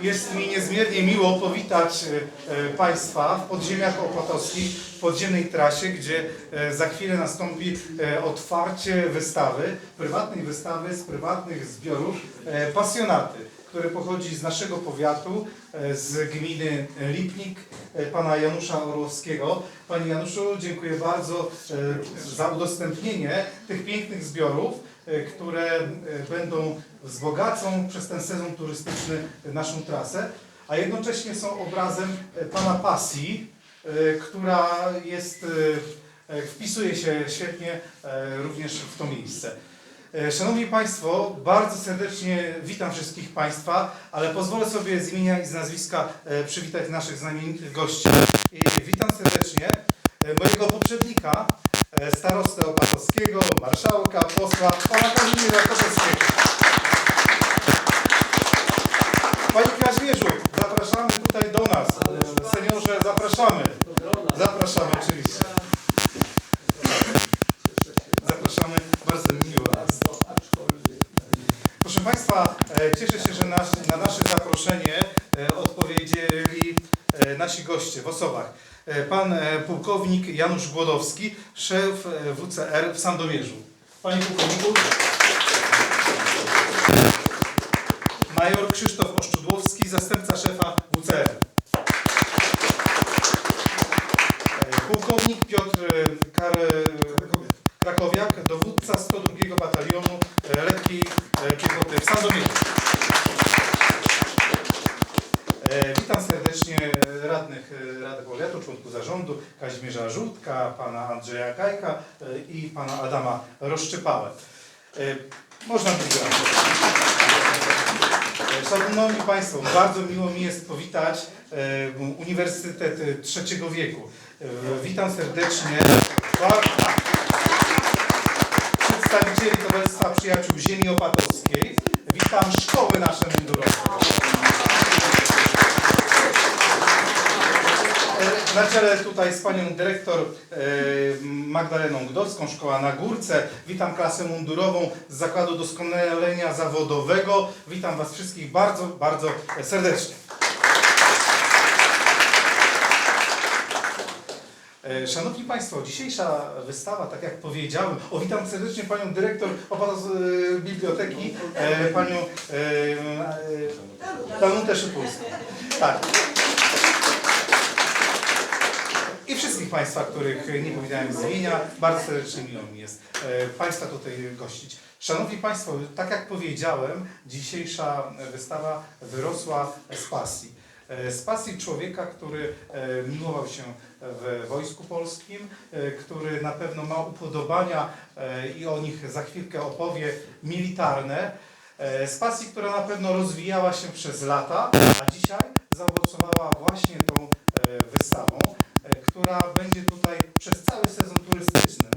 Jest mi niezmiernie miło powitać e, e, Państwa w podziemiach opłatowskich, w podziemnej trasie, gdzie e, za chwilę nastąpi otwarcie wystawy, prywatnej wystawy z prywatnych zbiorów Pasjonaty, który pochodzi z naszego powiatu, z gminy Lipnik, pana Janusza Orłowskiego. Panie Januszu, dziękuję bardzo za udostępnienie tych pięknych zbiorów które e, będą wzbogacą przez ten sezon turystyczny naszą trasę, a jednocześnie są obrazem e, Pana pasji, e, która jest, e, e, wpisuje się świetnie e, również w to miejsce. E, Szanowni Państwo, bardzo serdecznie witam wszystkich Państwa, ale pozwolę sobie z imienia i z nazwiska e, przywitać naszych znamienitych gości. I witam serdecznie e, mojego poprzednika, e, starostę Opatowskiego, marszałka, posła, pana Kazimierza Kotowskiego. Panie Kazimierzu, zapraszamy tutaj do nas. E, Seniorze, zapraszamy. Zapraszamy oczywiście. Zapraszamy, bardzo mi miło. Proszę Państwa, e, cieszę się, że na nasze zaproszenie e, odpowiedzieli e, nasi goście w osobach. E, Pan e, pułkownik Janusz Głodowski, szef e, WCR w Sandomierzu. Panie pułkowniku. Major Krzysztof Oszczudłowski, zastępca szefa WCR. E, Pułkownik Piotr e, Kar... Krakowiak, dowódca 102 Batalionu e, Lekkiej e, Piechoty w Sandomierzu. E, Witam serdecznie radnych e, Rady Powiatu, członków zarządu Pana Andrzeja Kajka e, i pana Adama Rozszczypałę. E, Można E, Szanowni Państwo, bardzo miło mi jest powitać e, Uniwersytet Trzeciego Wieku. Witam serdecznie przedstawicieli Towarzystwa Przyjaciół Ziemi Opatowskiej. Witam szkoły nasze mundurowe. E, Na czele tutaj z panią dyrektor e, Magdaleną Gdowską, Szkoła na Górce. Witam klasę mundurową z Zakładu Doskonalenia Zawodowego. Witam Was wszystkich bardzo, bardzo serdecznie. E, Szanowni Państwo, dzisiejsza wystawa, tak jak powiedziałem, o witam serdecznie Panią Dyrektor z e, Biblioteki, Panią e, Danutę Szypulską. Tak. I wszystkich Państwa, których nie powiedziałem z imienia, bardzo serdecznie miło mi jest e, Państwa tutaj gościć. Szanowni Państwo, tak jak powiedziałem, dzisiejsza wystawa wyrosła z pasji. E, Z pasji człowieka, który e, miłował się w Wojsku Polskim, który na pewno ma upodobania i o nich za chwilkę opowie militarne. Z pasji, która na pewno rozwijała się przez lata, a dzisiaj zaowocowała właśnie tą wystawą, która będzie tutaj przez cały sezon turystyczny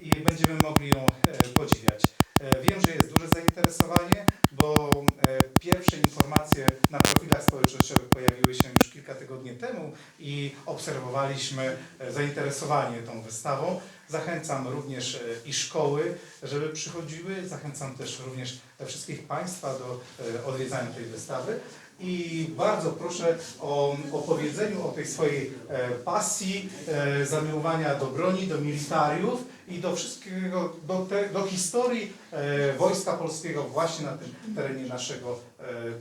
i będziemy mogli ją e, podziwiać. E, Wiem, że jest duże zainteresowanie, bo e, pierwsze informacje na profilach społecznościowych pojawiły się już kilka tygodni temu i obserwowaliśmy e, zainteresowanie tą wystawą. Zachęcam również e, i szkoły, żeby przychodziły. Zachęcam też również wszystkich Państwa do e, odwiedzania tej wystawy. I bardzo proszę o opowiedzeniu o tej swojej e, pasji, e, zamiłowania do broni, do militariów i do wszystkiego, do, te, do historii e, Wojska Polskiego właśnie na tym terenie naszego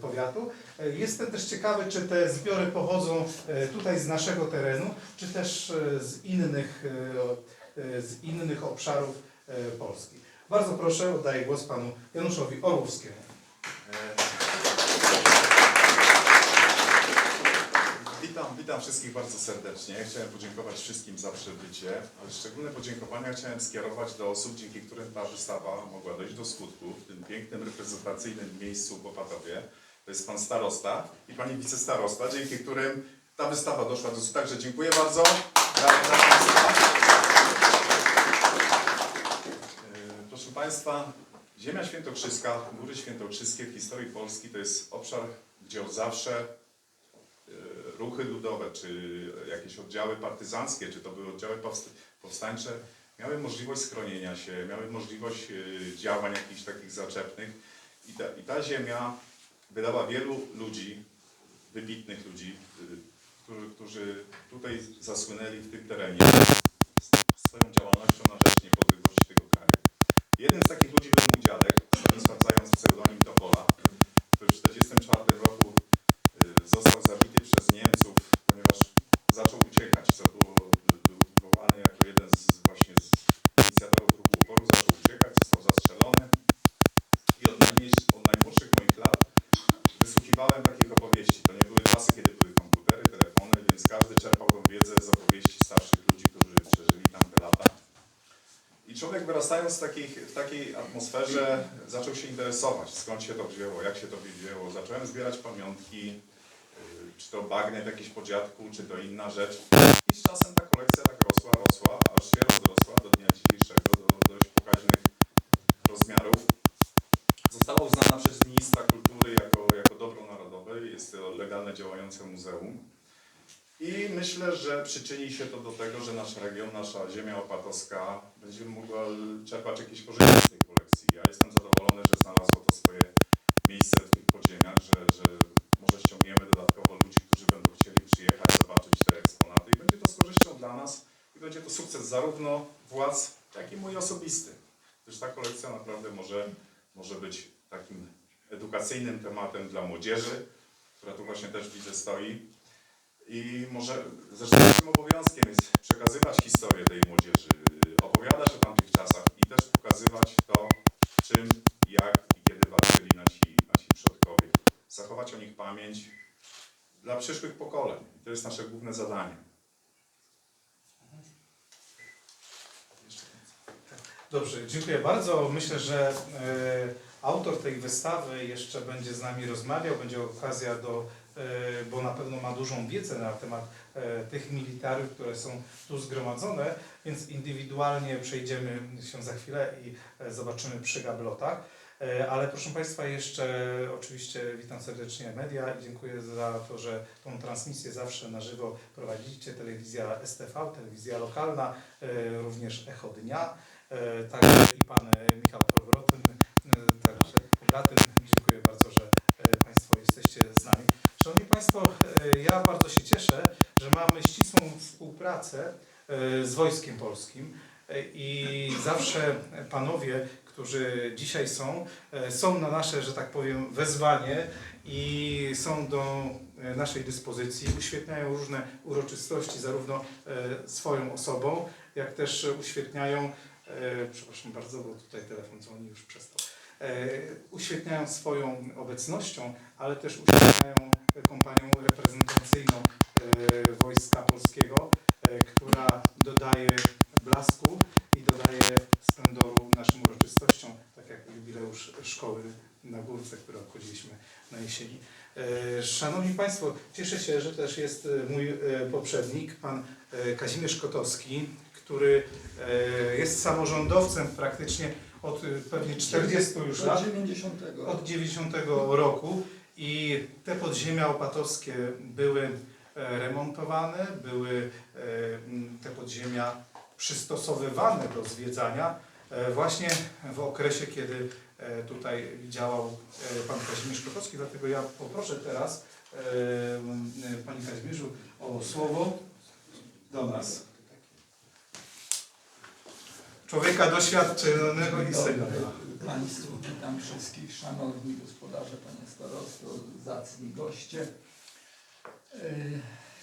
powiatu. Jestem też ciekawy, czy te zbiory pochodzą tutaj z naszego terenu, czy też z innych, z innych obszarów Polski. Bardzo proszę, oddaję głos panu Januszowi Orłowskiemu. Witam, wszystkich bardzo serdecznie. Chciałem podziękować wszystkim za przybycie, ale szczególne podziękowania chciałem skierować do osób, dzięki którym ta wystawa mogła dojść do skutku w tym pięknym, reprezentacyjnym miejscu w Opatowie. To jest pan starosta i pani wicestarosta, dzięki którym ta wystawa doszła do skutku. Także dziękuję bardzo. Yy, Proszę Państwa, ziemia świętokrzyska, góry świętokrzyskie w historii Polski to jest obszar, gdzie od zawsze e, ruchy ludowe, czy jakieś oddziały partyzanckie, czy to były oddziały powst- powstańcze, miały możliwość schronienia się, miały możliwość e, działań jakichś takich zaczepnych. I ta, i ta ziemia wydała wielu ludzi, wybitnych ludzi, y, którzy, którzy tutaj zasłynęli w tym terenie swoją działalnością na rzecz człowiek wyrastając w w takiej atmosferze zaczął się interesować, skąd się to wzięło, jak się to wzięło. Zacząłem zbierać pamiątki, yy, czy to bagnet jakiś po dziadku, czy to inna rzecz. I z czasem ta kolekcja tak rosła, rosła, aż się rozrosła do dnia dzisiejszego, do dość pokaźnych rozmiarów. Została uznana przez ministra kultury jako, jako dobro narodowe. Jest to legalne działające muzeum. I myślę, że przyczyni się to do tego, że nasz region, nasza ziemia opatowska będzie mogła czerpać jakieś korzyści z tej kolekcji. Ja jestem zadowolony, że znalazło to swoje miejsce w tych podziemiach, że, że może ściągniemy dodatkowo ludzi, którzy będą chcieli przyjechać, zobaczyć te eksponaty i będzie to z korzyścią dla nas i będzie to sukces zarówno władz, jak i mój osobisty. Gdyż ta kolekcja naprawdę może, może być takim edukacyjnym tematem dla młodzieży, która tu właśnie też widzę stoi. I może zresztą naszym obowiązkiem jest przekazywać historię tej młodzieży, opowiadać o tamtych czasach i też pokazywać to, czym, jak i kiedy walczyli nasi, nasi przodkowie. Zachować o nich pamięć dla przyszłych pokoleń. I to jest nasze główne zadanie. Dobrze, dziękuję bardzo. Myślę, że e, autor tej wystawy jeszcze będzie z nami rozmawiał, będzie okazja do, bo na pewno ma dużą wiedzę na temat e, tych militariów, które są tu zgromadzone, więc indywidualnie przejdziemy się za chwilę i e, zobaczymy przy gablotach. E, Ale proszę Państwa, jeszcze oczywiście witam serdecznie media i dziękuję za to, że tą transmisję zawsze na żywo prowadzicie. Telewizja STV, telewizja lokalna, e, również Echo Dnia. E, Także i Pan e, Michał Powrotem, e, także Bratyn, dziękuję bardzo, że e, Państwo jesteście z nami. Szanowni Państwo, e, ja bardzo się cieszę, że mamy ścisłą współpracę e, z Wojskiem Polskim e, i zawsze panowie, którzy dzisiaj są, są na nasze, że tak powiem, wezwanie i są do naszej dyspozycji, uświetniają różne uroczystości zarówno swoją osobą, jak też uświetniają przepraszam bardzo, bo tutaj telefon dzwoni, już przestał. Uświetniają swoją obecnością, ale też uświetniają kompanią reprezentacyjną e, Wojska Polskiego, e, która dodaje blasku i dodaje splendoru naszym uroczystościom, tak jak jubileusz szkoły na Górce, który obchodziliśmy na jesieni. E, Szanowni Państwo, cieszę się, że też jest mój poprzednik, pan Kazimierz Kotowski, który jest samorządowcem praktycznie od pewnie 40 już lat, Od 90. od 90 roku i te podziemia opatowskie były e, remontowane, były e, te podziemia przystosowywane do zwiedzania e, właśnie w okresie, kiedy tutaj działał pan Kazimierz Kotowski, dlatego ja poproszę teraz Panie Kazimierzu o słowo do nas. Człowieka doświadczonego i seniora. Państwu witam wszystkich, szanowni gospodarze, panie starosto, zacni goście. E,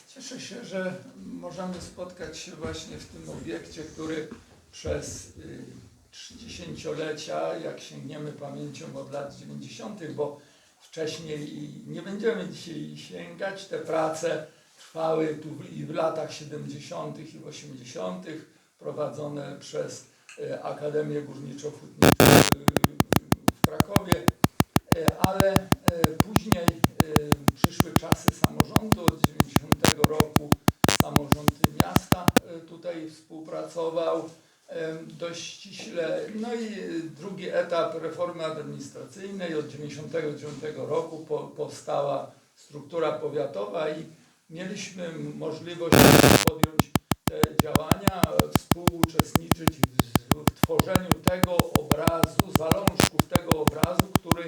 Cieszę się, że możemy spotkać się właśnie w tym obiekcie, który przez y, 30-lecia, jak sięgniemy pamięcią od lat 90., bo wcześniej nie będziemy dzisiaj sięgać, te prace trwały tu i w latach 70. i w 80. prowadzone przez Akademię Górniczo-Hutniczą e, w Krakowie, E, ale e, później e, przyszły czasy samorządu. Od 90 roku samorząd miasta e, tutaj współpracował e, dość ściśle. No i e, drugi etap reformy administracyjnej od 99 roku po, powstała struktura powiatowa i mieliśmy możliwość podjąć działania, współuczestniczyć w, tworzeniu tego obrazu, zalążków tego obrazu, który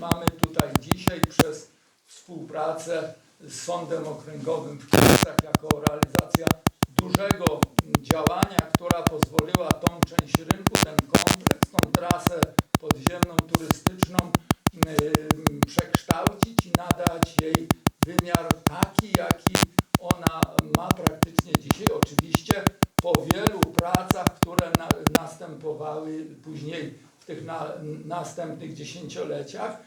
mamy tutaj dzisiaj przez współpracę z Sądem Okręgowym w Kielcach jako realizacja dużego działania, która pozwoliła tą część rynku, ten kompleks, tą trasę podziemną, turystyczną ym, przekształcić i nadać jej wymiar taki, jaki ona ma praktycznie dzisiaj. Oczywiście po wielu pracach, które na, następowały później w tych na, następnych dziesięcioleciach.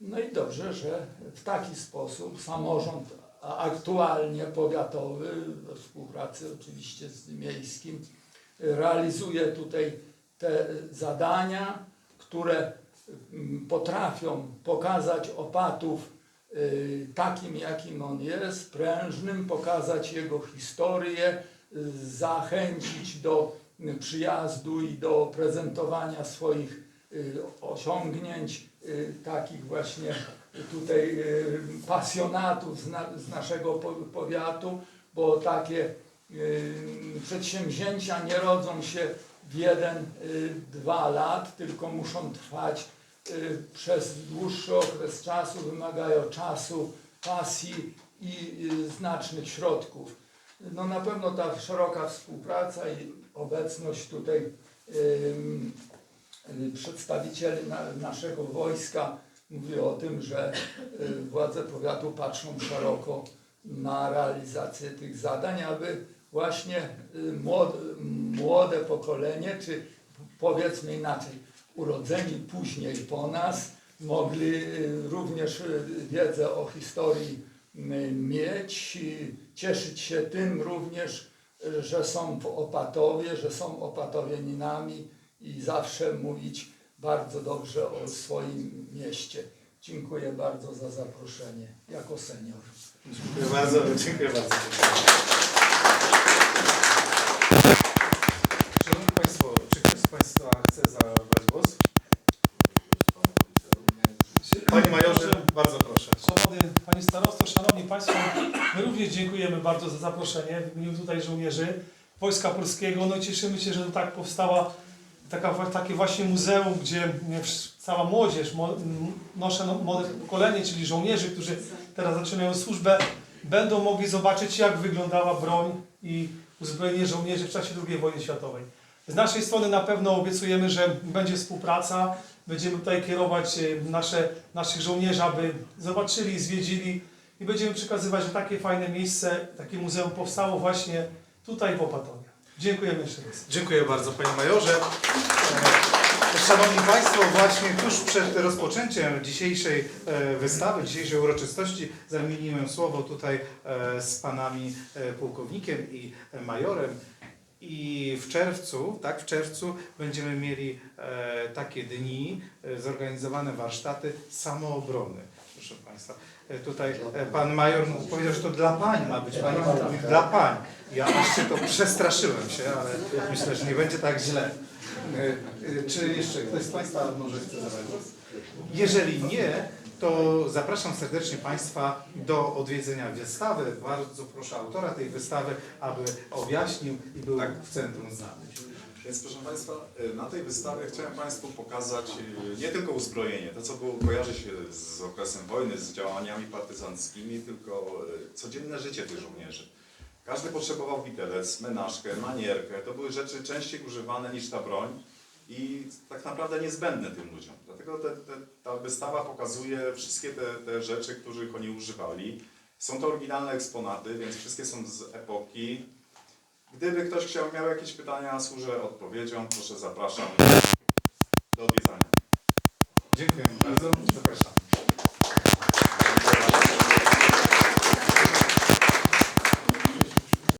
No i dobrze, że w taki sposób samorząd aktualnie powiatowy, we współpracy oczywiście z miejskim, realizuje tutaj te zadania, które mm, potrafią pokazać Opatów takim, jakim on jest, prężnym, pokazać jego historię, y, zachęcić do y, przyjazdu i do prezentowania swoich y, osiągnięć, y, takich właśnie tutaj y, pasjonatów z, na, z naszego po- powiatu, bo takie y, przedsięwzięcia nie rodzą się w jeden, y, dwa lat, tylko muszą trwać y, przez dłuższy okres czasu, wymagają czasu, pasji i y, znacznych środków. No na pewno ta szeroka współpraca i obecność tutaj y, przedstawicieli na, naszego wojska mówi o tym, że y, władze powiatu patrzą szeroko na realizację tych zadań, aby właśnie y, młode pokolenie, czy powiedzmy inaczej, urodzeni później po nas, mogli y, również y, wiedzę o historii mieć, cieszyć się tym również, że są w Opatowie, że są opatowieninami i zawsze mówić bardzo dobrze o swoim mieście. Dziękuję bardzo za zaproszenie jako senior. Dziękuję bardzo, dziękuję bardzo. Państwo, my również dziękujemy bardzo za zaproszenie w imieniu tutaj żołnierzy Wojska Polskiego. No cieszymy się, że tak powstała taka, takie właśnie muzeum, gdzie cała młodzież, nasze no- młode pokolenie, czyli żołnierzy, którzy teraz zaczynają służbę, będą mogli zobaczyć jak wyglądała broń i uzbrojenie żołnierzy w czasie II wojny światowej. Z naszej strony na pewno obiecujemy, że będzie współpraca, będziemy tutaj kierować e, nasze, naszych żołnierzy, aby zobaczyli, zwiedzili i będziemy przekazywać, że takie fajne miejsce, takie muzeum powstało właśnie tutaj w Opatowie. Dziękujemy jeszcze raz. Dziękuję bardzo Panie Majorze. E, Szanowni Państwo, właśnie tuż przed rozpoczęciem dzisiejszej e, wystawy, dzisiejszej uroczystości zamieniłem słowo tutaj e, z panami pułkownikiem i majorem. I w czerwcu, tak, w czerwcu będziemy mieli takie dni, zorganizowane warsztaty samoobrony. Proszę Państwa, tutaj e, pan major powiedział, że to dla pań ma być, pani pułkownik, dla pań. Ja aż się to przestraszyłem się, ale myślę, że nie będzie tak źle. E, e, Czy jeszcze ktoś z Państwa może chce zabrać głos? Jeżeli nie, to zapraszam serdecznie Państwa do odwiedzenia wystawy. Bardzo proszę autora tej wystawy, aby objaśnił i był Tak. w centrum z nami. Więc proszę Państwa, y, na tej wystawie chciałem Państwu pokazać y, nie tylko uzbrojenie, to co było, kojarzy się z okresem wojny, z działaniami partyzanckimi, tylko y, codzienne życie tych żołnierzy. Każdy potrzebował widelec, menażkę, manierkę. To były rzeczy częściej używane niż ta broń i tak naprawdę niezbędne tym ludziom. Dlatego te, te, ta wystawa pokazuje wszystkie te, te rzeczy, których oni używali. Są to oryginalne eksponaty, więc wszystkie są z epoki. Gdyby ktoś chciał, miał jakieś pytania, służę odpowiedzią, proszę zapraszam.